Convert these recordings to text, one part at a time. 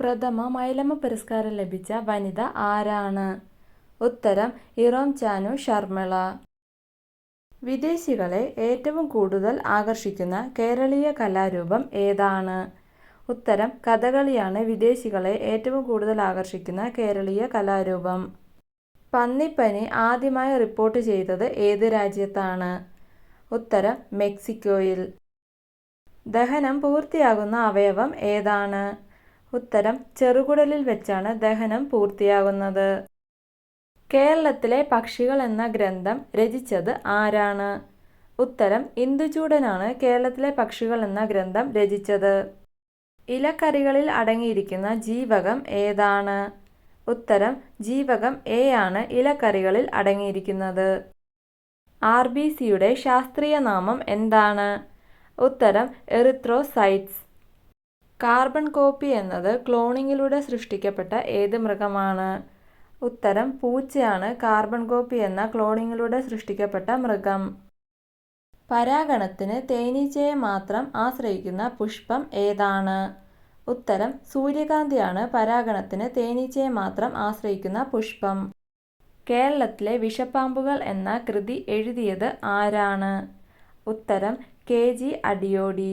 പ്രഥമ മൈലമ്മ പുരസ്കാരം ലഭിച്ച വനിത ആരാണ്? ഉത്തരം ഇറോം ചാനു ശർമിള വിദേശികളെ ഏറ്റവും കൂടുതൽ ആകർഷിക്കുന്ന കേരളീയ കലാരൂപം ഏതാണ്? ഉത്തരം കഥകളിയാണ് വിദേശികളെ ഏറ്റവും കൂടുതൽ ആകർഷിക്കുന്ന കേരളീയ കലാരൂപം. പന്നിപ്പനി ആദ്യമായി റിപ്പോർട്ട് ചെയ്തത് ഏത് രാജ്യത്താണ്? ഉത്തരം മെക്സിക്കോയിൽ. ദഹനം പൂർത്തിയാകുന്ന അവയവം ഏതാണ്? ഉത്തരം ചെറുകുടലിൽ വെച്ചാണ് ദഹനം പൂർത്തിയാകുന്നത്. കേരളത്തിലെ പക്ഷികൾ എന്ന ഗ്രന്ഥം രചിച്ചത് ആരാണ്? ഉത്തരം ഇന്ദുചൂടനാണ് കേരളത്തിലെ പക്ഷികൾ എന്ന ഗ്രന്ഥം രചിച്ചത്. ഇലക്കറികളിൽ അടങ്ങിയിരിക്കുന്ന ജീവകം ഏതാണ്? ഉത്തരം ജീവകം എ ആണ് ഇലക്കറികളിൽ അടങ്ങിയിരിക്കുന്നത്. ആർ ബി സിയുടെ ശാസ്ത്രീയ നാമം എന്താണ്? ഉത്തരം എറിത്രോസൈറ്റ്സ്. കാർബൺ കോപ്പി എന്നത് ക്ലോണിങ്ങിലൂടെ സൃഷ്ടിക്കപ്പെട്ട ഏത് മൃഗമാണ്? ഉത്തരം പൂച്ചയാണ്. കാർബൺ കോപ്പി എന്ന ക്ലോണിങ്ങിലൂടെ സൃഷ്ടിക്കപ്പെട്ട മൃഗം. പരാഗണത്തിന് തേനീച്ചയെ മാത്രം ആശ്രയിക്കുന്ന പുഷ്പം ഏതാണ്? ഉത്തരം സൂര്യകാന്തിയാണ്. പരാഗണത്തിന് തേനീച്ചയെ മാത്രം ആശ്രയിക്കുന്ന പുഷ്പം. കേരളത്തിലെ വിഷപ്പാമ്പുകൾ എന്ന കൃതി എഴുതിയത് ആരാണ്? ഉത്തരം കെ ജി അടിയോടി.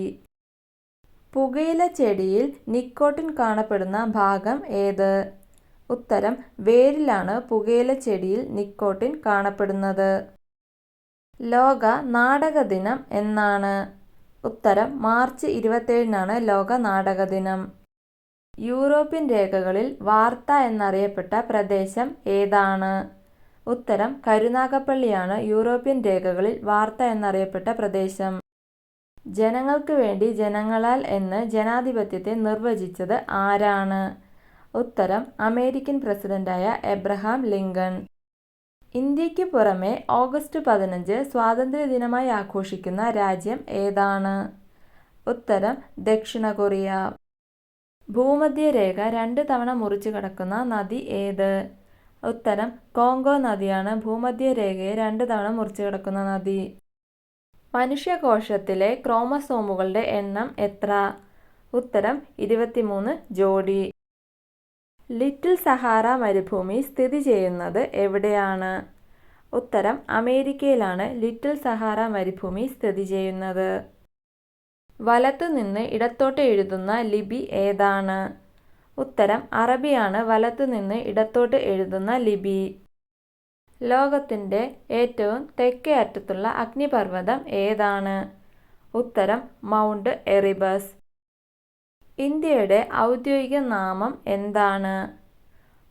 പുകയില ചെടിയിൽ നിക്കോട്ടിൻ കാണപ്പെടുന്ന ഭാഗം ഏത്? ഉത്തരം വേരിലാണ് പുകയില ചെടിയിൽ നിക്കോട്ടിൻ കാണപ്പെടുന്നത്. ലോക നാടക ദിനം എന്നാണ്. ഉത്തരം മാർച്ച് ഇരുപത്തേഴിനാണ് ലോക നാടക ദിനം. യൂറോപ്യൻ രേഖകളിൽ വാർത്ത എന്നറിയപ്പെട്ട പ്രദേശം ഏതാണ്? ഉത്തരം കരുനാഗപ്പള്ളിയാണ് യൂറോപ്യൻ രേഖകളിൽ വാർത്ത എന്നറിയപ്പെട്ട പ്രദേശം. ജനങ്ങൾക്ക് വേണ്ടി ജനങ്ങളാൽ എന്ന് ജനാധിപത്യത്തെ നിർവചിച്ചത് ആരാണ്? ഉത്തരം അമേരിക്കൻ പ്രസിഡന്റായ എബ്രഹാം ലിങ്കൺ. ഇന്ത്യയ്ക്ക് പുറമെ ഓഗസ്റ്റ് പതിനഞ്ച് സ്വാതന്ത്ര്യദിനമായി ആഘോഷിക്കുന്ന രാജ്യം ഏതാണ്? ഉത്തരം ദക്ഷിണ കൊറിയ. ഭൂമധ്യരേഖ രണ്ട് തവണ മുറിച്ചു കടക്കുന്ന നദി ഏത്? ഉത്തരം കോങ്കോ നദിയാണ് ഭൂമധ്യരേഖയെ രണ്ട് തവണ മുറിച്ചു കടക്കുന്ന നദി. മനുഷ്യകോശത്തിലെ ക്രോമസോമുകളുടെ എണ്ണം എത്ര? ഉത്തരം ഇരുപത്തിമൂന്ന് ജോഡി. ലിറ്റിൽ സഹാറ മരുഭൂമി സ്ഥിതി ചെയ്യുന്നത് എവിടെയാണ്? ഉത്തരം അമേരിക്കയിലാണ് ലിറ്റിൽ സഹാറ മരുഭൂമി സ്ഥിതി ചെയ്യുന്നത്. വലത്തുനിന്ന് ഇടത്തോട്ട് എഴുതുന്ന ലിപി ഏതാണ്? ഉത്തരം അറബിയാണ് വലത്തുനിന്ന് ഇടത്തോട്ട് എഴുതുന്ന ലിപി. ലോകത്തിന്റെ ഏറ്റവും തെക്കേ അറ്റത്തുള്ള അഗ്നിപർവതം ഏതാണ്? ഉത്തരം മൗണ്ട് എറിബസ്. ഇന്ത്യയുടെ ഔദ്യോഗിക നാമം എന്താണ്?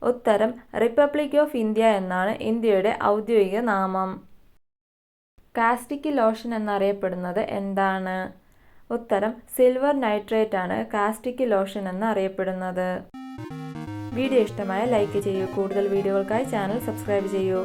ഉത്തരം റിപ്പബ്ലിക് ഓഫ് ഇന്ത്യ എന്നാണ് ഇന്ത്യയുടെ ഔദ്യോഗിക നാമം. കാസ്റ്റിക് ലോഷൻ എന്നറിയപ്പെടുന്നത് എന്താണ്? ഉത്തരം സിൽവർ നൈട്രേറ്റ് ആണ് കാസ്റ്റിക് ലോഷൻ എന്ന് അറിയപ്പെടുന്നത് വീഡിയോ ഇഷ്ടമായ ലൈക്ക് ചെയ്യൂ. കൂടുതൽ വീഡിയോകൾക്കായി ചാനൽ സബ്സ്ക്രൈബ് ചെയ്യൂ.